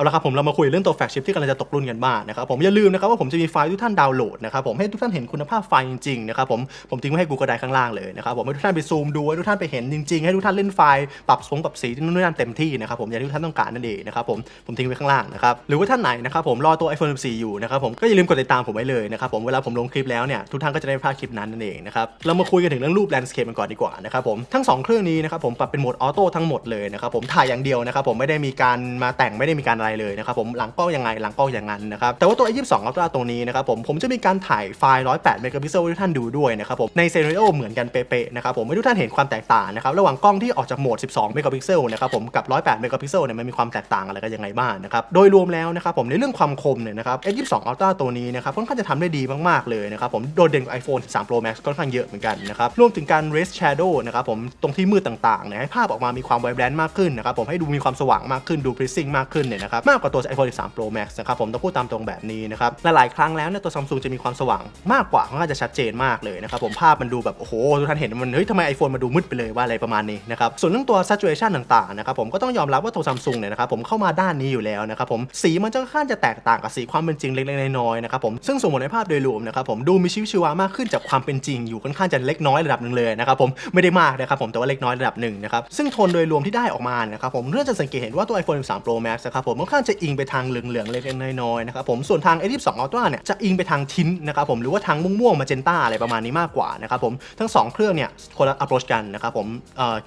เอาละครับผมเรามาคุยเรื่องตัวแฟกชิปที่กำลังจะตกรุ่นกันบ้างนะครับผมอย่าลืมนะครับว่าผมจะมีไฟล์ทุกท่านดาวน์โหลดนะครับผมให้ทุกท่านเห็นคุณภาพไฟล์จริงๆนะครับผมผมทิ้งไว้ให้ Google Drive ข้างล่างเลยนะครับผมให้ทุกท่านไปซูมดูให้ทุกท่านไปเห็นจริงๆให้ทุกท่านเล่นไฟล์ปรับทรงปรับสีที่นู่นนั่นเต็มที่นะครับผมอย่างที่ทุกท่านต้องการนั่นเองนะครับผมผมทิ้งไว้ข้างล่างนะครับหรือว่าท่านไหนนะครับผมรอตัว iPhone 14 อยู่นะครับผมก็อย่าลืมกดติดตามผมไว้เลยนะครับผมเวลาผมลงคลิปแล้วเนี่ยทุกท่านก็จะได้พลาดคลิปนั้นนั่นเองนะครับเรามาคุยกันถึงเรื่องรูปแลนด์สเคปกันก่อนดีกว่านะครับผมทั้งสองเครื่องนี้นะครับผมปรับเป็นโหมดออโต้ทั้งหมดเลยนะครับผมถ่ายอย่างเดียวนะครับผมไม่ได้มีการมาแต่งไม่ได้มีการอะไรเลยนะครับผมหลังกล้องยังไงหลังกล้องอย่างนั้นนะครับแต่ว่าตัว A22 Ultra ตรงนี้นะครับผมผมจะมีการถ่ายไฟล์ 108 เมกะพิกเซลให้ทุกท่านดูด้วยนะครับผมในเซเน r โอเหมือนกันเป๊ะๆนะครับผมให้ทุกท่านเห็นความแตกต่างนะครับระหว่างกล้องที่ออกจากโหมด 12 เมกะพิกเซลนะครับผมกับ 108 เมกะพิกเซลเนี่ยมันมีความแตกต่างอะไรกันยังไงบ้างนะครับโดยรวมแล้วนะครับผมในเรื่องความคมเนี่ยนะครับ A22 Ultra ตัวนี้นะครับค่อนข้างจะทำได้ดีมากๆเลยนะครับผมโดดเด่นกว่า iPhone 13 Pro Max ค่อนข้างเยอะเหมือนกันนะครับรวมถึงการ raise shadow นะครับผมตรงที่มืดต่างๆเนี่ยให้ภาพออกมามีความไวแบรนด์มากขึ้นนะครับผมให้ดูมีความสว่างมากขึ้นดู pleasing มากขึ้นเนี่ยนะครับมากกว่าตัว iPhone 13 Pro Max นะครับผมต้องพูดตามตรงแบบนี้นะครับหลายๆครั้งแล้วเนี่ยตัว Samsung จะมีความสว่างมากกว่าค่อนข้างจะชัดเจนมากเลยนะครับผมภาพมันดูแบบโอ้โหทุกท่านเห็นมันเฮ้ยทำไม iPhone มาดูมืดไปเลยว่าอะไรประมาณนี้นะครับส่วนเรื่องตัว saturation ต่างๆนะครับผมก็ต้องยอมรับว่าตัว Samsung เนี่ยนะครับผมเข้ามาด้านนี้อยู่แล้วนะครับผมสีมันจะค่อนข้างจะแตกต่างกับสีความเป็นจริงเล็กๆน้อยๆนะครับผมซึ่งส่งผลในภาพโดยรวมนะครับผมดูมีชีวิตชีวามากขึ้นจากความเป็นจริงอยู่ค่อนข้างจะเล็กน้อยระดับหนึ่งเลยนะครับผมไม่ได้มากนะครับผมแต่ว่าเล็กน้อยระดับหนึ่งนะครับซึ่งโทนโดยรวมที่ได้ออกมานะครับผมเรื่องจะสังเกตเห็นว่าตัว iPhone 13 Pro Max นะครับผมค่อนข้างจะอิงไปทางเหลืองๆเล็กๆน้อยๆนะครับผมส่วนทาง A22 Ultra เนี่ยจะอิงไปทางทินนะครับผมหรือว่าทางม่วงๆมาเจนต้าอะไรประมาณนี้มากกว่านะครับผมทั้งสองเครื่องเนี่ยคนละ approach กันนะครับผม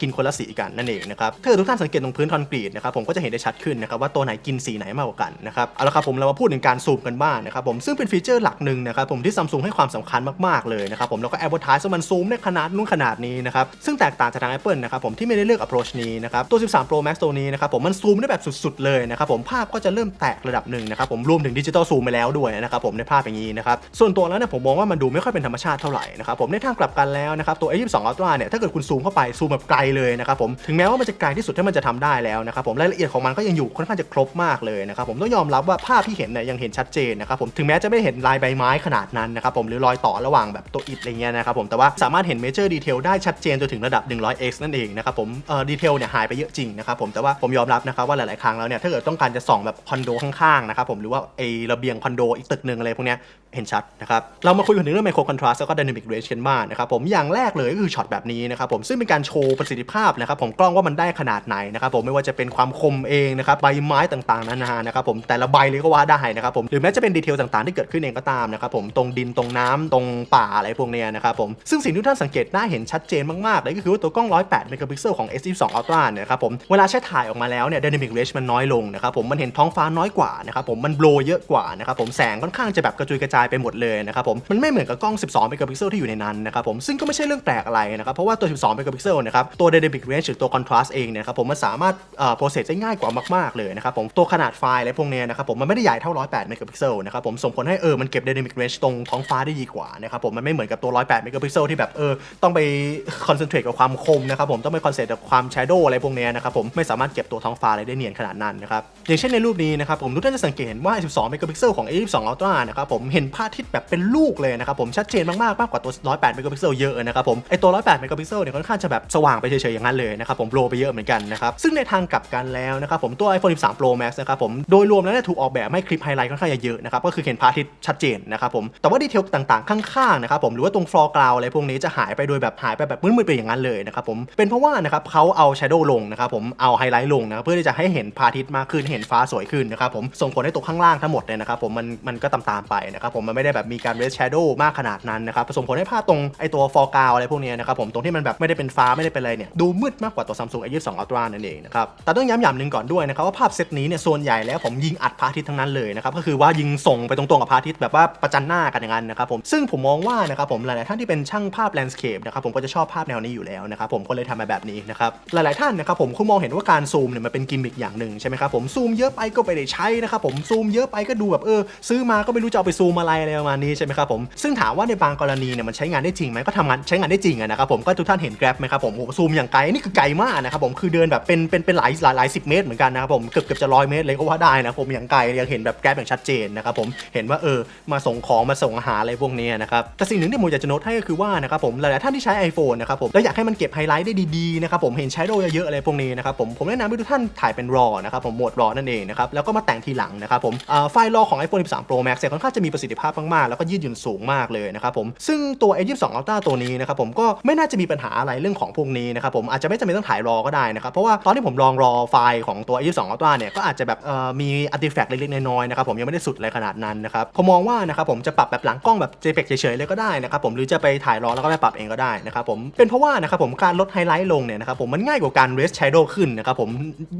กินคนละสีกันนั่นเองนะครับถ้าเกิดทุกท่านสังเกตตรงพื้นคอนกรีตนะครับผมก็จะเห็นได้ชัดขึ้นนะครับว่าตัวไหนกินสีไหนมากกว่ากันนะครับเอาละครับผมเรามาพูดถึงการซูมกันบ้างนะครับผมซึ่งเป็นฟีเจอร์หลักหนึ่งนะครับผมที่ซัมซุงให้ความสำคัญมากๆเลยนะครับผมแล้วก็แอดเวอร์ทายว่ามันซูมได้ขนาดนู้นขนาดนี้นะครับซึ่งแตกต่างจากทาง Apple นะครับผมที่ไม่ได้เลือก approach นี้นะครับตัว 13 Pro Max ตัวนี้นะครับผมมันซูมได้แบบสุดๆเลยนะครับผมภาพก็จะเริ่มแตกระดับหนึ่งนะครับผมรวมถึงดิจิตอลซูมไปแล้วด้วยนะครับผมในภาพอย่างนี้นะครับส่วนตัวแล้วเนี่ยผมมองว่ามันดูไม่ค่อยเป็นธรรมชาติเท่าไหร่นะครับผมในทางกลับกันแล้วนะครับตัว A22 Ultra เนี่ยถ้าเกิดคุณซูมเข้าไปซูมแบบไกลเลยนะครับผมถึงแม้ว่ามันจะไกลที่สุดที่มันจะทำได้แล้วนะครับผมรายละเอียดของมันก็ยังอยู่ค่อนข้างจะครบมากเลยนะครับผมต้องยอมรับว่าภาพที่เห็นเนี่ยยังเห็นชัดเจนนะครับผมถึงแม้จะไม่เห็นลายใบไม้ขนาดนั้นนะครับผมหรือรอยต่อระหว่างแบบตัวอิฐอะไรเงี้ยนะครับผมแต่ว่าสามารถเห็นเมเจอร์ดีเทลได้ชัดเจนจนถึงระดับ 100x นั่นเองนะครับผมเอ่อดีเทลเนี่ยหายไปเยอะจริงนะครับผมแต่ว่าผมยอมรับนะครับว่าหลายๆครั้งแล้วเนี่ยถ้าเกิดต้องการจะส่องแบบคอนโดข้างๆนะครับผมหรือว่าไอระเบียงคอนโดอีกตึกหนึ่งอะไรพวกเนี้ยเห็นชัดนะครับเรามาคุยกันถึงเรื่องไมโครคอนทราสแล้วก็ Dynamic Range กันบ้างนะครับผมอย่างแรกเลยก็คือช็อตแบบนี้นะครับผมซึ่งเป็นการโชว์ประสิทธิภาพนะครับผมกล้องว่ามันได้ขนาดไหนนะครับผมไม่ว่าจะเป็นความคมเองนะครับใบไม้ต่างๆนานานะครับผมแต่ละใบเลยก็ว่าได้นะครับผมหรือแม้จะเป็นดีเทลต่างๆที่เกิดขึ้นเองก็ตามนะครับผมตรงดินตรงน้ำตรงป่าอะไรพวกเนี้ยนะครับผมซึ่งสิ่งที่ท่านสังเกตได้เห็นชัดเจนมากๆเลยก็คือว่าตัวกล้อง 108 เมกะพิกเซลของ S22 Ultra เนี่ยครับผมเวลาใช้ถ่ายออกมาแล้วเนี่ย Dynamic Range มันน้อยลงนะครับผมมันเห็นท้องฟ้าน้อยกว่านะครับผมมันโบลเยอะกว่านะครับผมแสงค่อนข้างจะแบบกระจุยกระจายไปหมดเลยนะครับผมมันไม่เหมือนกับกล้อง 12 เมกะพิกเซลที่อยู่ในนั้นนะครับผมซึ่งก็ไม่ใช่เรื่องแปลกอะไรนะครับเพราะว่าตัว 12 เมกะพิกเซลนะครับตัว Dynamic Range หรือตัว Contrast เองเนี่ยครับผมมันสามารถเอ่อ process ได้ง่ายกว่ามากๆเลยนะครับผมตัวขนาดไฟล์อะไรพวกเนี้ยนะครับผมมันไม่ได้ใหญ่เท่า 108 เมกะพิกเซลนะครับผมส่งผลให้เออมันเก็บ Dynamic Range ตรงท้องฟ้าได้ดีกว่านะครับผมมันไม่เหมือนกับตัว 108 เมกะพิกเซลที่แบบเออต้องไป concentrate กับความคมนะครับผมต้องไป concentrate กับความ shadow อะไรพวกเนี้ยนะครับผมไม่สามารถเก็บตัวท้องฟ้าอะไรได้เนียนขนาดนั้นนะครับอย่างเช่นในรูปนี้นะครับผมทุกท่านจะสังเกตเห็นว่า 12 เมกะพิกเซลของ A22 Ultra นะครับผมเห็นพระอาทิตย์แบบเป็นลูกเลยนะครับผมชัดเจนมากๆมากกว่าตัว 108 เมกะพิกเซลเยอะนะครับผมไอตัว 108 เมกะพิกเซลเนี่ยค่อนข้างจะแบบสว่างไปเฉยๆอย่างนั้นเลยนะครับผมโบรไปเยอะเหมือนกันนะครับซึ่งในทางกลับกันแล้วนะครับผมตัว iPhone 13 Pro Max นะครับผมโดยรวมแล้วเนี่ยถูกออกแบบให้คลิปไฮไลท์ค่อนข้างจะเยอะนะครับก็คือเห็นพระอาทิตย์ชัดเจนนะครับผมแต่ว่าดีเทลต่างๆ ข้างๆนะครับผมหรือว่าตรงฟลอร์กราวอะไรพวกนี้จะหายไปโดยแบบหายไปแบบมืดๆไปอย่างนั้นเลยนะครับผมเป็นเพราะว่านะครับเขาเอา Shadow ลงนะครับผมเอาไฮไลท์ลงนะเพื่อที่จะให้เห็นพระอาทิตย์มากขึ้นเห็นฟ้าสวยขึ้นนะครับผมส่งผลให้ตัวข้างล่างทั้งหมดเนี่ยนะครับผมมันมันก็ตามๆไปนะครับผมมันไม่ได้แบบมีการ red shadow มากขนาดนั้นนะครับส่งผลให้ภาพตรงไอตัวฟอร์กาวอะไรพวกนี้นะครับผมตรงที่มันแบบไม่ได้เป็นฟ้าไม่ได้เป็นอะไรเนี่ยดูมืดมากกว่าตัว Samsung A22 Ultra นั่นเองนะครับแต่ต้องย้ำอย่างหนึ่งก่อนด้วยนะครับว่าภาพเซตนี้เนี่ยส่วนใหญ่แล้วผมยิงอัดพาทิตทั้งนั้นเลยนะครับก็คือว่ายิงส่งไปตรงๆกับพาทิตแบบว่าประจันหน้ากันอย่างนั้นนะครับผมซึ่งผมมองว่านะครับผมหลายๆท่านที่เป็นช่างภาพแลนด์สเคปนะครับผมก็จะชอบภาพแนวนี้อยู่แล้วนะครับผมก็เลยทำมาแบบนี้นะครับหลายๆท่านนะครับผมคุณมองเห็นว่าการซูมเนี่ยมันเป็นกิมมิคอย่างหนึ่งใช่ไหมครับผมซูมเยอะไปก็ไปได้ใช้นะครับผมซูมเยอะไปก็ดูแบบเออซื้อมาก็ไม่รู้จะเอาไปซูมอะไรอะไรประมาณนี้ใช่ไหมครับผมซึ่งถามว่าในบางกรณีเนี่ยมันใช้งานได้จริงไหมก็ทำงานใช้งานได้จริงอะนะครับผมก็ทุกท่านเห็น Grab ไหมครับผมโอ้ซูมอย่างไกลนี่คือไกลมากนะครับผมคือเดินแบบเป็นเป็นเป็นหลายหลายหลายสิบเมตรเหมือนกันนะครับผมเกือบเกือบจะร้อยเมตรเลยก็ว่าได้นะผมอย่างไกลยังเห็นแบบ Grab อย่างชัดเจนนะครับผมเห็นว่าเออมาส่งของมาส่งอาหารอะไรพวกนี้นะครับแต่สิ่งหนึ่งที่ผมอยากจะโน้ตให้ก็คือว่านะครับผมหลายๆท่านที่ใช้ iPhone นะครับผมแล้วอยากให้มันเก็บไฮไลท์ได้ดีๆนะครับผมเห็น Shadow เยอะๆอะไรพวกนี้นะครับผมผมแนะนำให้ทุกท่านถ่ายเป็น RAW นะครับผมโหมด RAW นั่นนั่นเองนะครับแล้วก็มาแต่งทีหลังนะครับผมไฟล์รอของ iPhone 13 Pro Max เนี่ยค่อนข้างจะมีประสิทธิภาพมากๆแล้วก็ยืดหยุ่นสูงมากเลยนะครับผมซึ่งตัว A22 Ultra ตัวนี้นะครับผมก็ไม่น่าจะมีปัญหาอะไรเรื่องของพวกนี้นะครับผมอาจจะไม่จำเป็นต้องถ่ายรอก็ได้นะครับเพราะว่าตอนที่ผมลองรอไฟล์ของตัว A22 Ultra เนี่ยก็อาจจะแบบเอ่อมี artifact เล็กๆน้อยๆนะครับผมยังไม่ได้สุดอะไรขนาดนั้นนะครับผมมองว่านะครับผมจะปรับแบบหลังกล้องแบบ JPEG เฉยๆเลยก็ได้นะครับผมหรือจะไปถ่ายรอแล้วก็ไปปรับเองก็ได้นะครับผมเป็นเพราะว่านะครับผมการลดไฮไลท์ลงเนี่ยนะครับผมมันง่ายกว่าการ raise shadow ขึ้นนะครับผม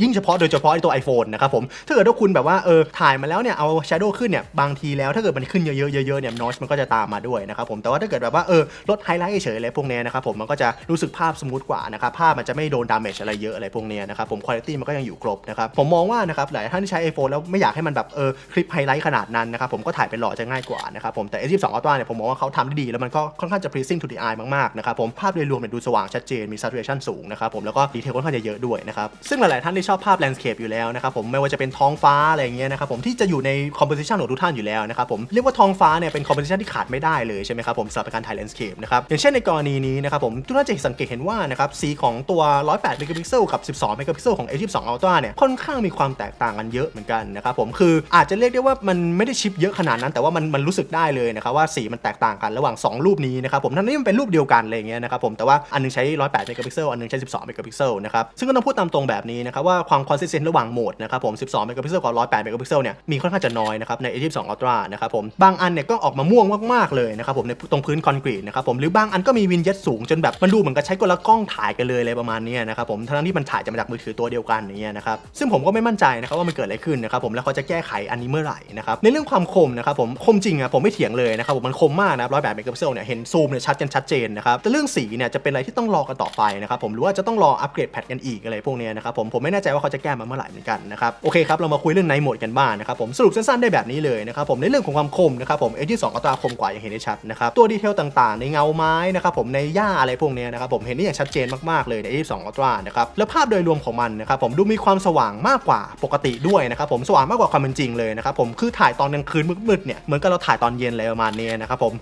ยิ่งเฉพาะโดยเฉพาะไอตัว iPhone นะครับผม ถ้าเกิดว่าคุณแบบว่าเออถ่ายมาแล้วเนี่ยเอา shadow ขึ้นเนี่ยบางทีแล้วถ้าเกิดมันขึ้นเยอะๆเยอะๆเนี่ย noise มันก็จะตามมาด้วยนะครับผมแต่ว่าถ้าเกิดแบบว่าเออลดไฮไลท์เฉยๆอะไรพวกเนี้ยนะครับผมมันก็จะรู้สึกภาพสมูทกว่านะครับภาพมันจะไม่โดน damage อะไรเยอะอะไรพวกเนี้ยนะครับผม quality มันก็ยังอยู่ครบนะครับผมมองว่านะครับหลายท่านที่ใช้ iPhone แล้วไม่อยากให้มันแบบเออคลิปไฮไลท์ขนาดนั้นนะครับผมก็ถ่ายเป็นหล่อจะง่ายกว่านะครับผมแต่ S22 Ultra เนี่ยผมมองว่าเขาทำได้ดีแล้วมันก็ค่อนข้างจะ pleasing to the eye มากๆนะครับผมภาพโดยรวมเนี่ยดูสว่างชัดเจนมี saturation สูงนะครับผมแล้วก็ดีเทลค่อนข้างจะเยอะด้วยนะครับซึ่งหลายๆท่านที่ชอบภาพ landscape อยู่แล้วนะครับผมไม่ว่าจะเป็นท้องฟ้าอะไรอย่างเงี้ยนะครับผมที่จะอยู่ใน composition ของทุกท่านอยู่แล้วนะครับผมเรียกว่าท้องฟ้าเนี่ยเป็น composition ที่ขาดไม่ได้เลยใช่ไหมครับผมสำหรับการถ่าย landscape นะครับอย่างเช่นในกรณีนี้นะครับผมทุกท่านจะสังเกตเห็นว่านะครับสีของตัว 108 megapixel กับ 12 megapixel ของ A22 Ultra เนี่ยค่อนข้างมีความแตกต่างกันเยอะเหมือนกันนะครับผมคืออาจจะเรียกได้ว่ามันไม่ได้ชิปเยอะขนาดนั้นแต่ว่ามันมันรู้สึกได้เลยนะครับว่าสีมันแตกต่างกันระหว่าง 2 รูปนี้นะครับผมทั้งนี้มันเป็นรูปเดียวกันอะไรเงี้ยนะครับผมแต่ว่าอันนึงใช้ 108 megapixel อันนึงใช้ 12 megapixel นะครับซึ่งก็ต้องพูดตามตรงแบบนี้นะครับว่าความ consistent ระหว่างโหมดนะครับผม 12 megapixel กับ108 megapixel เนี่ยมีค่อนข้างจะน้อยนะครับใน A22 Ultra นะครับผมบางอันเนี่ยก็ออกมาม่วงมากๆเลยนะครับผมในตรงพื้นคอนกรีตนะครับผมหรือบางอันก็มีวินเย็ตสูงจนแบบมันดูเหมือนกับใช้กลกล้องถ่ายกันเลยอะไรประมาณนี้นะครับผมทั้งที่มันถ่ายจะมาจากมือถือตัวเดียวกันอย่างเงี้ยนะครับซึ่งผมก็ไม่มั่นใจนะครับว่ามันเกิดอะไรขึ้นนะครับผมแล้วเขาจะแก้ไขอันนี้เมื่อไหร่นะครับในเรื่องความคมนะครับผมคมจริงอะผมไม่เถียงเลยนะครับผมมันคมมากนะครับ108 megapixel เนี่ยเห็นซูมเนี่ยชัดกันชัดเจนนะครับแต่เรื่องสีเนี่ยจะเป็นอะไรที่ต้องรอกันต่อไปนะครับผมหรือว่าจะต้องรออัปเกรดแพทกันอีกอะไรพวกเนี้ยนะครับผมผมไม่แน่ใจว่าเขาจะแก้มาเมื่อไหร่เหมือนกันนะครับโอเคครับ เรามาคุยเรื่องในโหมดกันบ้างนะครับผม สรุปสั้นๆได้แบบนี้เลยนะครับผม ในเรื่องของความคมนะครับผม A22 Ultra คมกว่าอย่างเห็นได้ชัดนะครับ ตัวดีเทลต่างๆ ในเงาไม้นะครับผมในหญ้าอะไรพวกเนี้ยนะครับผมเห็นได้อย่างชัดเจนมากๆเลยใน A22 Ultra นะครับแล้วภาพโดยรวมของมันนะครับผมดูมีความสว่างมากกว่าปกติด้วยนะครับผมสว่างมากกว่าความเป็นจริงเลยนะครับผมคือถ่ายตอนกลางคืนมืดๆเนี่ยเหมือนกับเราถ่ายตอนเย็นอะไรประมาณนี้นะครับผม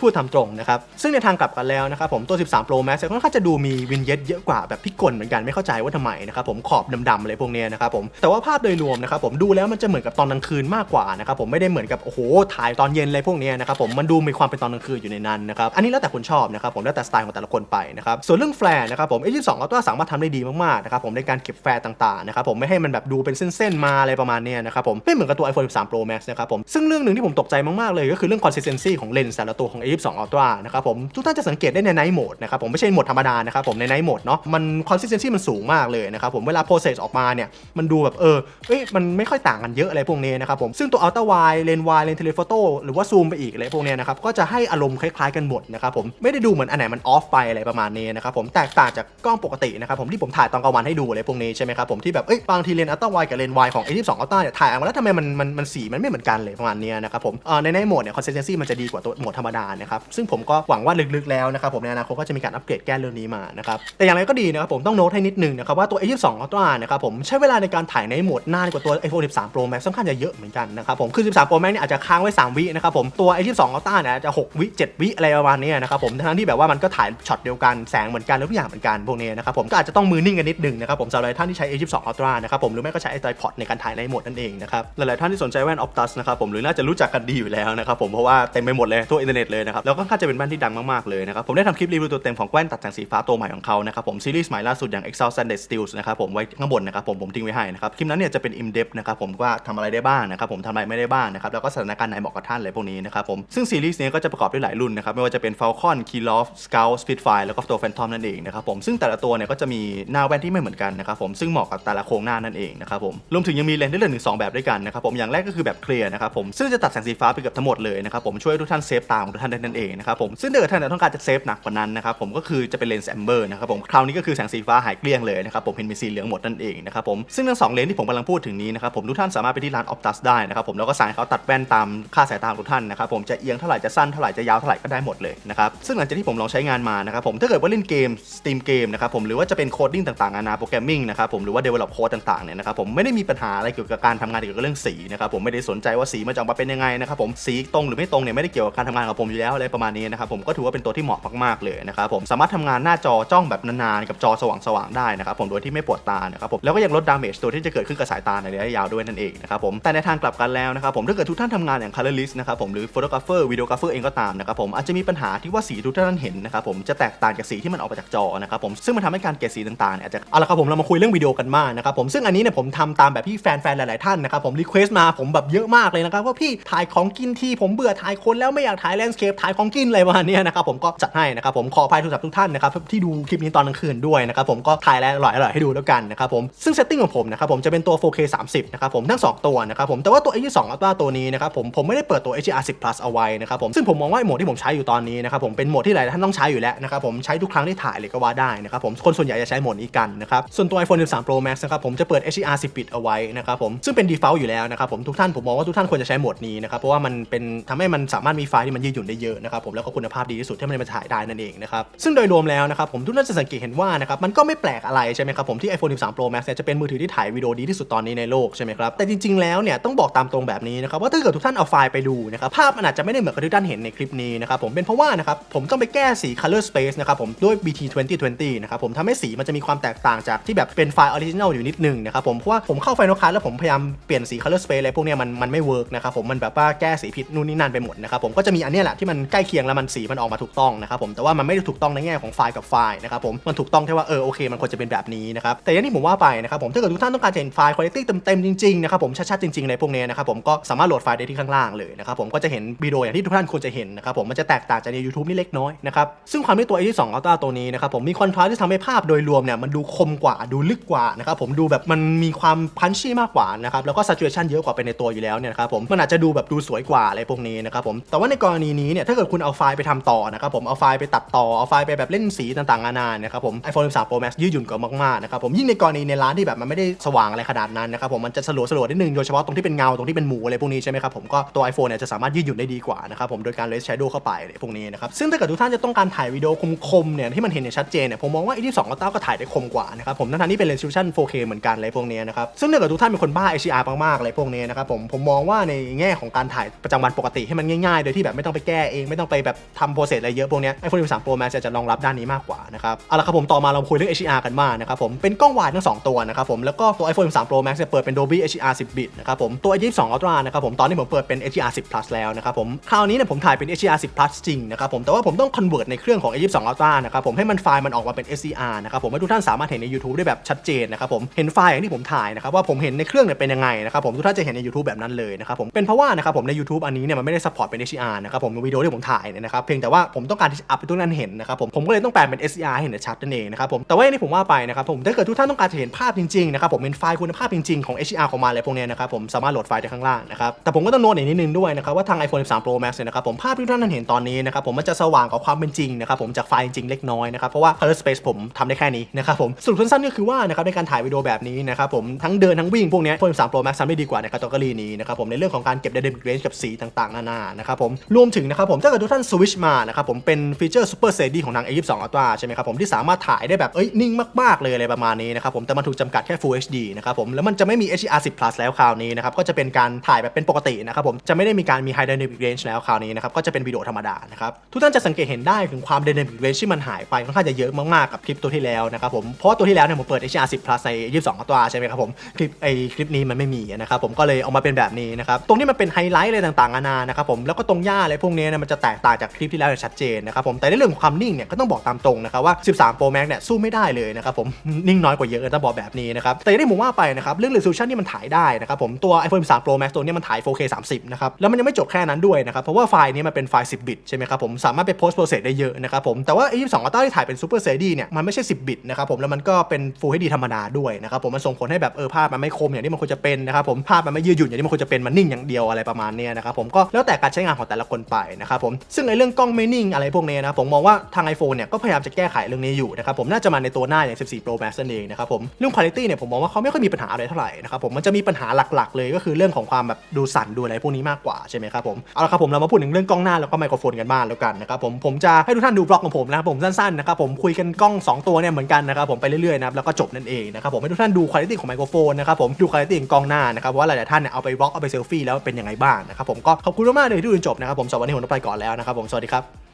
พูดทำตรงนะครับซึ่งในทางกลับกันแล้วนะครับผมตัว 13 Pro Max ค่อนข้างจะดูมีวินเย็ตเยอะกว่าแบบพิกลเหมือนกันไม่เข้าใจว่าทำไมนะครับผมขอบดำๆอะไรพวกนี้นะครับผมแต่ว่าภาพโดยรวมนะครับผมดูแล้วมันจะเหมือนกับตอนกลางคืนมากกว่านะครับผมไม่ได้เหมือนกับโอ้โหถ่ายตอนเย็นอะไรพวกนี้นะครับผมมันดูมีความเป็นตอนกลางคืนอยู่ในนั้นนะครับอันนี้แล้วแต่คนชอบนะครับผมแล้วแต่สไตล์ของแต่ละคนไปนะครับส่วนเรื่องแฟร์นะครับผม A22 Ultra สามารถทำได้ดีมากๆนะครับผมในการเก็บแฟร์ต่างๆนะครับผมไม่ให้มันแบบดูเป็นเส้นๆมาอะไรประมาณนี้นะครับผมไม่เหมือนกับตัว iPhone 13 Pro Max นะครับผมซึ่งเรื่องหนึ่งที่ผมตกใจมากๆเลยก็คือเรื่อง consistency ของเลนส์แต่ละตัวของ A22 Ultra นะครับผมทุกท่านจะสังเกตได้ใน Night Mode นะครับผมไม่ใช่โหมดธรรมดานะครับผมใน Night Mode เนาะมัน consistency มันสูงมากเลยนะครับผมเวลา process ออกมาเนี่ยมันดูแบบเออเอ้ยมันไม่ค่อยต่างกันเยอะอะไรพวกนี้นะครับผมซึ่งตัว Ultra Wide เลน Wide เลน Telephoto หรือว่าซูมไปอีกอะไรพวกนี้นะครับก็จะให้อารมณ์คล้ายๆกันหมดนะครับผมไม่ได้ดูเหมือนอันไหนมัน off ไปอะไรประมาณนี้นะครับผมแตกต่างจากกล้องปกตินะครับผมที่ผมถ่ายตอนกลางวันให้ดูอะไรพวกนี้ใช่ไหมครับผมที่แบบเอ้ยบางทีเลน Ultra Wide กับเลน Wide ของ A22 Ultra เนี่ยถ่ายออกมาแล้วทำไมมันมันมันสีมันไม่เหมือนกันเลยประมาณนี้นะครับผมเออในในโหมดเนี่ย consistency มันจะดีกว่าตัวโหมดธรรมดานะครับซึ่งผมก็หวังว่าลึกๆแล้วนะครับผมในอนาคตก็จะมีการอัปเกรดแก้เรื่องนี้มานะครับแต่อย่างไรก็ดีนะครับผมต้องโน้ตให้นิดนึงนะครับว่าตัว A22 Ultra นะครับผมใช้เวลาในการถ่ายในโหมดหน้านกว่าตัว iPhone 13 Pro Max ค่อนข้างจะเยอะเหมือนกันนะครับผม คือ 13 Pro Max เนี่ยอาจจะค้างไว้ 3 วินะครับผม ตัว A22 Ultra เนี่ยจะ 6 วิ 7 วิอะไรประมาณนี้นะครับผม ทั้งที่แบบว่ามันก็ถ่ายช็อตเดียวกัน แสงเหมือนกันแล้วทุกอย่างเหมือนกันพวกนี้นะครับผม ก็อาจจะต้องมือนิ่งกันนิดนึงนะครับผมสำหรับท่านที่ใช้ A22 Ultra นะครับผมหรือไม่ก็ใช้ iPod ในการถ่ายในโหมดนั่นเองนะครับ หลายๆท่านที่สนใจแว่น Optus นะครับผมหรือน่าจะรู้จักกันดีอยู่แล้วนะครับผมเพราะว่าเต็มไปหมดเลยทั่วอินเทอร์เน็ตเลยนะครับแล้วก็ค่าจะเป็นแว่นที่ดังมากๆเลยนะครับผมได้ทำคลิปรีวิวตัวเต็มของแว่นตัดแสงสีฟ้าตัวใหม่ของเขานะครับผมซีรีส์ใหม่ล่าสุดอย่าง Excel Standard Steels นะครับผมไว้ข้างบนนะครับผมผมทิ้งไว้ให้นะครับคลิปนั้นนเนี่ยจะเป็น in depth นะครับผมว่าทำอะไรได้บ้างนะครับผมทำอะไรไม่ได้บ้างนะครับแล้วก็สถานการณ์ไหนเหมาะกับท่านอะไรพวกนี้นะครับผมซึ่งซีรีส์นี้ก็จะประกอบด้วยหลายรุ่นนะครับไม่ว่าจะเป็น Falcon Kilof Scout Spitfire แล้วก็ตัว Phantom นั่นเองนะครับผมซึ่งแต่ละตัวเนี่ยก็จะมีหน้าแว่นที่ไม่เหมือนกันนะครับผมซึ่งเหมาะกับแต่ละโครงหน้านั่นเองนะครับผมรวมถึงยังมีเลนส์ได้เลยถึงสองแบบด้วยกันนะครับผมอย่างแรกก็คือแบบเคลียร์นะครับผมซึ่งจะตัดแสงสีฟ้าไปเกือบทั้งหมดเลยนะครับผมช่วยทุกท่านเซฟตาของทุกท่านได้นั่นเองนะครับผมซึ่งถ้าเกิดท่านต้องการจะเซฟหนักกว่านั้นนะครับผมก็คือจะเป็นเลนส์แอมเบอร์นะครับผมคราวนี้ก็คือแสงสีฟ้าหายเกลี้ยงเลยนะครับผมเห็นเป็นสีเหลืองหมดนั่นเองนะครับผมซึ่งทั้งสองเลนส์ที่ผมกำลังพูดถึงนี้นะครับผมทุกท่านสามารถไปที่ร้าน Optus ได้นะครับผมแล้วก็สั่งเขาตัดแว่นตามค่าสายตาของทุกท่านนะครับผมจะเอียงเท่าไหร่จะสั้นเท่าไหร่จะยาวเท่าไหร่ก็ได้หมดเลยนะครับซึ่งหลังจากที่ผมลองใช้งานมานะครับผมถ้าเกิดว่าเล่นเกมสตรีมเกมนะครับผมหรือว่าจะเป็นโคดดิ้งต่างๆนานาโปรแกรมมิ่งนะครับผมหรือว่า develop code ต่างๆเนี่ยนะครับผมไม่ได้มีปัญหาอะไรเกี่ยวกับการทำงานเกี่ยวกับเรื่องสีนะครับผมไม่ได้สนใจว่าสีมันจะออกมาเป็นยังไงนะครับผมสีตรงหรือไม่ตรงเนี่ยไม่ได้เกี่ยวกับการทำงานของผมอยู่แล้วอะไรประมาณนี้นะครับผมก็ถือว่าเป็นตัวที่เหมาะมากๆเลยนะครับผมสามารถทำงานหน้าจอจ้องแบบนานๆกับจอสว่างๆได้นะครับผมโดยที่ไม่ปวดตานะครับผมแล้วก็ยังลดดาเมจตัวที่จะเกิดขึ้นกับสายตาในระยะยาวด้วยนั่นเองนะครับผมแต่ในทางกลับกันแล้วนะครับผมถ้าเกิดทุกท่านทำงานอย่าง colorist นะครับผมหรือ photographer videographer เองก็ตามนะครับผมอาจจะมีปัญหาที่ว่าสีทุกท่านเห็นนะครับผมจะแตกต่างจากสีที่มันออกมาจากจอนะครับผมซึ่งมันทำให้การเกลี่ยสีต่างๆเนี่ยอาจจะเอาละครับผมเรามาคุยเรื่องวิดีโอกันมากนะครับผมซึ่งอันนี้เนี่ยผมทำตามแบบที่แฟนๆหลายๆท่านนะครับผมรีเควสต์มาผมแบบเยอะมากเลยนะครับว่าพี่ถ่ายของกินที่ผมเบื่อถ่ายคนแล้วไม่อยากถ่ายแลนด์สเคปถ่ายของกินอะไรประมาณเนี้นะครับผมก็จัดให้นะครับผมขออภัยทรศัพท์ทุกท่านนะครับที่ดูคลิปนี้ตอนกลางคืนด้วยนะครับผมก็ถ่ายแล้วอร่อยๆให้ดูแล้วกันนะครับผมซึ่งเซตติ้งของผมนะครับผมจะเป็น็นตัว 4K 30 นะครับผมทั้ง 2 ตัวนะครับผมแต่ว่าตัว H2 Ultra ตัวนี้นะครับผมผมไม่ได้เปิดตัว HDR 10 Plus เอาไว้นะครับผมซึ่งผมมองว่าโหมดที่ผมใช้อยู่ตอนนี้นะครับผมเป็นโหมดที่หลายท่านต้องใช้อยู่แล้วนะครับผมใช้ทุกครั้งที่ถ่ายเลยก็ว่าได้นะครับผมคนส่วนใหญ่จะใช้โหมดนี้กันนะครับส่วนตัว iPhone 13 Pro Max นะครับผมจะเปิด HDR 10ปิดเอาไว้นะครับผมซึ่งเป็น default อยู่แล้วนะครับผมทุกท่านผมมองว่าทุกท่านควรจะใช้โหมดนี้นะครับเพราะว่ามันเป็นทำให้มันสามารถมีไฟล์ที่มันยืดหยุ่นได้เยอะนะครับผมแล้วก็คุณภาพดีที่สุดที่มันมาถ่ายได้นั่นเองนะครับซึ่งโดยรวมแล้วนะครับผมทุกท่านจะสังเกตเห็นว่านะครับมันก็ไม่แปลกอะไรใช่ไหมครับผมที่ iPhone 13 Pro Max จะเป็นมือถือที่ถ่ายวิดีโอดีที่สุดตอนนี้ในโลกใช่ไหมครับแต่จริงๆแล้วเนี่ยต้องบอกตามตรงแบบนี้นะครับว่าถ้าเกิดทุกท่านเอาไฟล์ไปดูนะครับภาพมันอาจจะไม่ได้เหมือนกับที่ท่านเห็นในคลิปนี้นะครับผมเป็นเพราะว่านะครับผมต้องไปแก้สี color space นะครับผมด้วย BT 2020นะครับผมทำให้สีมันจะมีความแตกต่างจากที่แบบเป็นไฟล์ออริจินัลอยู่นิดนึงนะครับผมเพราะว่าผมเข้า Final Cut แล้วผมพยายามเปลี่ยนสี color space อะไรพวกเนี้ยมันมันไม่เวิร์กนะครับผมมันแบบว่าแก้สีผิดนู่นนี่นั่นไปหมดนะครับผมก็จะมีอันนี้แหละที่มันใกล้เคียงแล้วมันสีมันออกมาถูกต้องนะครับผมแต่ว่ามันไม่ได้ถูกต้องในแง่ของไฟล์กับไฟล์นะครับผมมันถูกต้องแค่ว่าเออโอเคมันควรจะเป็นแบบนี้นะครับแต่อย่างที่ผมว่าไปนะครับผมถ้าเกิดทุกท่านต้องการจะเห็นไฟไฟล์คุณภาพเต็มๆจริงๆนะครับผมชัดๆจริงๆในพวกนี้นะครับผมก็สามารถโหลดไฟล์ได้ที่ข้างล่างเลยนะครับผมก็จะเห็นวิดีโออย่างที่ทุกท่านควรจะเห็นนะครับผมมันจะแตกต่างจากใน YouTube นี่เล็กน้อยนะครับซึ่งความที่ตัว A2 Ultra ตัวนี้นะครับผมมีคอนทราสต์ที่ทำให้ภาพโดยรวมเนี่ยมันดูคมกว่าดูลึกกว่านะครับผมดูแบบมันมีความพันชี่มากกว่านะครับแล้วก็ saturation เยอะกว่าเป็นในตัวอยู่แล้วเนี่ยนะครับผมมันอาจจะดูแบบดูสวยกว่าอะไรพวกนี้นะครับผมแต่ว่าในกรณีนี้เนี่ยถ้าเกิดคุณเอาไฟล์ไปทำต่อนะครับผมเอาไฟล์ไปตัดต่อเอาไฟล์ไปแบบเล่นสีต่างๆนานานะครับผม iPhone 13 Pro Max ยืดหยุ่นกว่ามากๆนะครับผมยิ่งในกรณีในร้านที่แบบมันไม่ได้สว่างอะไรขนาดนั้นนะครับผมมันจะสลัวสลัวนิดนึงโดยเฉพาะตรงที่เป็นเงาตรงที่เป็นหมูอะไรพวกนี้ใช่ไหมครับผมก็ตัว iPhone เนี่ยจะสามารถยืดหยุ่นได้ดีกว่านะครับผมโดยการ Red Shadow เข้าไปอะไรพวกนี้นะครับซึ่งถ้าเกิดทุกท่านจะต้องการถ่ายวิดีโอคมๆเนี่ยที่มันเห็นอย่างชัดเจนเนี่ยผมมองว่า A22 Ultra ก็ถ่ายได้คมกว่านะครับผมทั้งๆที่เป็น resolution 4K เหมือนกันอะไรพวกนี้นะครับซึ่งถ้าเกิดทุกท่านเป็นคนบ้า HDR มากๆอะไรพวกนี้นะครับผมผมมองว่าในแง่ของการถ่ายประจำวันปกติให้มันง่ายๆ โดยที่แบบไม่ต้องไปแก้เองไม่ต้องไปแบบทำโปรเซสอะไรเยอะพวกนี้ย iPhone 13 Pro Max จะรองรับด้านนี้มากกว่านะครับเอาละครับผมต่อมาเราคุยเรื่อง HDR กันมากนะครับผมเป็นกล้องวายทั้งสองตัวนะครับผมแล้วก็ตัว iPhone 13 Pro Max เนี่ยเปิดเป็น Dolby HDR 10 bit นะครับผม ตัว A22 Ultra นะครับผม ตอนนี้ผมเปิดเป็น HDR 10 plus แล้วนะครับผม คราวนี้เนี่ยผมถ่ายเป็น HDR 10 plus จริงนะครับผม แต่ว่าผมต้อง convert ในเครื่องของ A22 Ultra นะครับผม ให้มันไฟล์มันออกมาเป็น SCR นะครับผม ให้ทุกท่านสามารถเห็นใน YouTube ได้แบบชัดเจนนะครับผม เห็นไฟล์อย่างที่ผมถ่ายนะครับว่าผมเห็นในเครื่องเนี่ยเป็นยังไงนะครับผม ทุกท่านจะเห็นใน YouTube แบบนั้นเลยนะครับผม เป็นเพราะว่านะครับผมใน YouTube อันนี้เนี่ยมันไม่ได้ support เป็น HDR นะครับผมวิดีโอที่ผมถ่ายเนี่ยนะครับ เพียงแต่ว่าผมต้องการที่จะอัพให้ทุกท่านเห็นนะครับผม ผมก็เลยต้องแปลงเป็น SCR ให้เห็นชัดนั่นเองนะครับผม แต่ว่าอย่างที่ผมว่าไปนะครับผมถ้าเกิดทุกท่านต้องการจะเห็นภาพจริงๆนะครับผมเป็นไฟล์คุณภาพจริงๆของ HDR ของมันอะไรพวกเนี้ยนะครับผมสามารถโหลดไฟล์ได้ข้างล่างนะครับแต่ผมก็ต้องโน้ตอีกนิดนึงด้วยนะครับว่าทาง iPhone 13 Pro Max เนี่ยนะครับผมภาพที่ทุกท่านเห็นตอนนี้นะครับผมมันจะสว่างกว่าความเป็นจริงนะครับผมจากไฟล์จริงเล็กน้อยนะครับเพราะว่า color space ผมทำได้แค่นี้นะครับผมสรุปสั้นๆก็คือว่านะครับในการถ่ายวิดีโอแบบนี้นะครับผมทั้งเดินทั้งวิ่งพวกเนี้ย iPhone 13 Pro Max ทำได้ดีกว่าในแคตตากรีนี้นะครับผมในเรื่องของการเก็บ dynamic range กับสีต่างๆนานานะครับผมรวมถึงนะครับผมถ้าเกิดทุกท่านสวิชมานะครับผมเป็นฟีเจอร์ Super Steady ของทาง A22 Ultra ใช่ไหมครับผมที่สามารถถ่ายได้แบบเอ้ยนิ่งมากๆเลยอะไรประมาณนี้นะครับผมแต่มันถูกจำกัดแค่ Full HD นะครับผมแล้วมันจะไม่มี HDR 10 plus แล้วคราวนี้นะครับก็จะเป็นการถ่ายแบบเป็นปกตินะครับผมจะไม่ได้มีการมี High Dynamic Range แล้วคราวนี้นะครับก็จะเป็นวิดีโอธรรมดานะครับทุกท่านจะสังเกตเห็นได้ถึงความ Dynamic Range ที่มันหายไปค่อนข้างจะเยอะมากๆกับคลิปตัวที่แล้วนะครับผมเพราะตัวที่แล้วเนี่ยผมเปิด HDR 10 plus ใน22 Ultra ใช่ไหมครับผมคลิปไอคลิปนี้มันไม่มีนะครับผมก็เลยเอามาเป็นแบบนี้นะครับตรงนี้มันเป็นไฮไลท์อะไรต่างๆนานานะครับผมแล้วก็ตรงหญ้าอะไรพวกนี้เนี่ยมันจะแตกต่างจากคลิปที่แล้วอย่างชัดเจนนะครับผมแต่ในเรื่องของความนิ่งเนี่ยก็ต้องบอกตามตรงนะครับว่า 13 Pro Max เนี่ยสู้ไม่ได้เลยนะครับผมนิ่งน้อยกว่าเยอะต้องบอกแบบนี้นะครับแต่อย่างที่ผมว่าไปนะครับเรื่อง resolution ที่มันถ่ายได้นะครับผมตัว iPhone 13 Pro Max ตัวนี้มันถ่าย 4K 30นะครับแล้วมันยังไม่จบแค่นั้นด้วยนะครับเพราะว่าไฟล์นี้มันเป็นไฟล์ 10 บิตใช่ไหมครับผมสามารถไป post process ได้เยอะนะครับผมแต่ว่า A22 Ultra ที่ถ่ายเป็น Super Steady เนี่ยมันไม่ใช่ 10 บิตนะครับผมแล้วมันก็เป็น Full HD ธรรมดาด้วยนะครับผมมันส่งผลให้แบบเออภาพมันไม่คมอย่างที่มันควรจะเป็นนะครับผมภาพมันไม่ยืดหยุ่นอย่างที่มันควรจะเป็นมันนิ่งอย่างเดียวอะไรประมาณนี้นะครับผมก็แล้วแต่การใช้งานของแต่ละคนไปนะครับผมซึ่งไอ้เรื่องกล้องไม่นิ่งอะไรพวกนี้นะผมมองว่าทาง iPhone เนี่ยก็พยายามจะแก้ไขเรื่องนี้อยู่นะครับผมน่าจะมาในตัวหน้าอย่าง 14 Pro Max นั่นเองนะครับผมเรื่อง quality เนี่ยผมมองว่าเขาไม่ค่อยมีปัญหาอะไรเท่าไหร่นะครับผมมันจะมีปัญหาหลักๆ เลยก็คือเรื่องของความแบบดูสั่นดูอะไรพวกนี้มากกว่าใช่ไหมครับผมเอาละครับผมเรามาพูดถึงเรื่องกล้องหน้าแล้วก็ไมโครโฟนกันบ้างแล้วกันนะครับผมผมจะให้ทุกท่านดูบล็อกของผมนะครับผมสั้นๆนะครับผมคุยกันกล้องสองตัวเนี่ยเหมือนกันนะครับผมไปเรื่อยๆนะครับแล้วก็จบนั่นเองนะครับผมให้ทุกท่านดูคุณภาพของไมโครโฟนนะครับผมดูคุณภาพของกล้องหน้านะครับว่าหลายๆท่านเนี่ยเอาไปบล็อกเอาไปเซลฟี่แล้วเป็นยังไงบ้างนะครับผมก็ขอบคุณมากๆเลยที่ดูจนจบนะครับผมสวันนี้ผมต้องไปก่อนแล้วนะครับผมสวัสดีครับ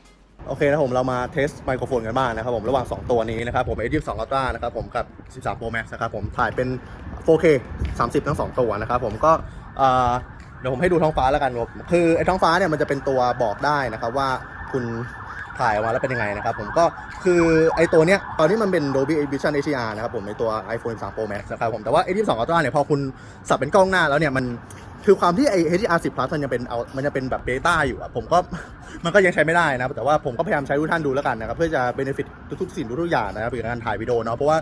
โอเคนะผมเรามาเทสไมโครโฟนกันบ้างนะครับผมระหว่าง 2 ตัวนี้นะครับผม A22 Ultra นะครับผมกับ 13 Pro Max นะครับผมถ่ายเป็น 4K 30 ทั้ง 2 ตัวนะครับผมก็เดี๋ยวผมให้ดูท้องฟ้าแล้วกันครับคือไอ้ท้องฟ้าเนี่ยมันจะเป็นตัวบอกได้นะครับว่าคุณถ่ายออกมาแล้วเป็นยังไงนะครับผมก็คือไอ้ตัวเนี้ยตอนนี้มันเป็น Dolby Vision HDR นะครับผมในตัว iPhone 13 Pro Max นะครับผมแต่ว่า A22 Ultra เนี่ยพอคุณสับเป็นกล้องหน้าแล้วเนี่ยมัน คือความที่ไอ้ HDR 10 Plus มันยังเป็นเอามันยังเป็นแบบเบต้าอยู่อะผมก็ มันก็ยังใช้ไม่ได้นะ แต่ว่าผมก็พยายามใช้ทุกท่านดูแล้วกันนะครับ เพื่อจะเบนฟิตทุกๆสิ่งทุกๆอย่างนะครับในการถ่ายวิดีโอเนาะเพราะว่า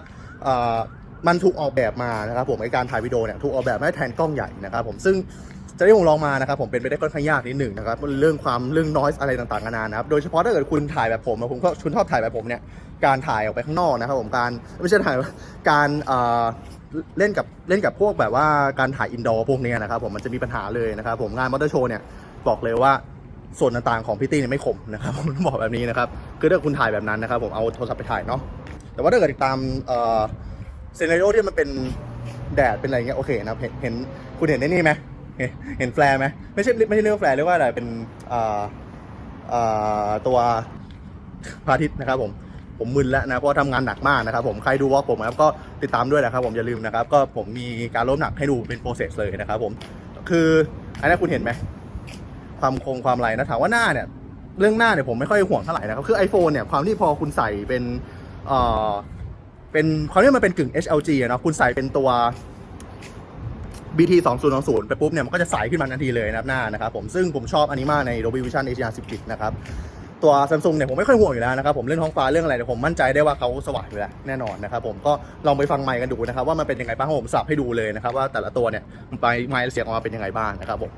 มันถูกออกแบบมานะครับผมในการถ่ายวิดีโอเนี่ยถูกออกแบบมาให้แทนกล้องใหญ่นะครับผมซึ่งจะได้ผมลองมานะครับผมเป็นไปได้ค่อนข้างยากนิดหนึ่งนะครับเรื่องความเรื่อง noise อะไรต่างๆนานานะครับโดยเฉพาะถ้าเกิดคุณถ่ายแบบผมอะผมก็คุณชอบถ่ายแบบผมเนี่ยการถ่ายออกไปข้างนอกนะครับผมการไม่ใช่ถ่ายการ เล่นกับเล่นกับพวกแบบว่าการถ่ายอินดอร์พวกเนี้ยนะครับผมมันจะมีปัญหาเลยนะครับผมงานมอเตอร์โชว์เนี่ยบอกเลยว่าส่วนต่างๆของพี่ตี้เนี่ยไม่คมนะครับผมบอกแบบนี้นะครับคือถ้าคุณถ่ายแบบนั้นนะครับผมเอาโทรศัพท์ไปถ่ายเนาะแต่ว่าถ้าเกิดตามเอ่อซีนารีโอที่มันเป็นแดดเป็นอะไรเงี้ยโอเคนะเห็นเห็นคุณเห็นได้นี่ไหมเห็นแฟลร์ไหมไม่ใช่ไม่ใช่เรื่องแฟลร์เรียกว่าอะไรเป็นตัวพระอาทิตย์นะครับผม ผมมึนแล้วนะเพราะทำงานหนักมากนะครับผมใครดูวอล์กผมครับก็ติดตามด้วยนะครับผมอย่าลืมนะครับก็ผมมีการลดน้ำหนักให้ดูเป็นโปรเซสเลยนะครับผมคืออันนี้คุณเห็นไหมความคงความไรนะถามว่าหน้าเนี่ยเรื่องหน้าเนี่ยผมไม่ค่อยห่วงเท่าไหร่นะครับคือ iPhone เนี่ยความที่พอคุณใส่เป็นเอ่อเป็นความที่มันเป็นกึ่ง HLG อะเนาะคุณใส่เป็นตัว BT 2020ไปปุ๊บเนี่ยมันก็จะใสขึ้นมาทันทีเลยนะครับหน้านะครับผมซึ่งผมชอบอันนี้มากใน Dolby Vision HDR 10 นะครับ ตัวซัมซุงเนี่ยผมไม่ค่อยห่วงอยู่แล้วนะครับผมเรื่องท้องฟ้าเรื่องอะไรเนี่ยผมมั่นใจได้ว่าเขาสว่างอยู่แล้วแน่นอนนะครับผมก็ลองไปฟังไมค์กันดูนะครับว่ามันเป็นยังไงบ้างผมสับให้ดูเลยนะครับว่าแต่ละตัวเนี่ยมันไปไมค์เสียงออกมาเป็นยังไงบ้างนะครับผม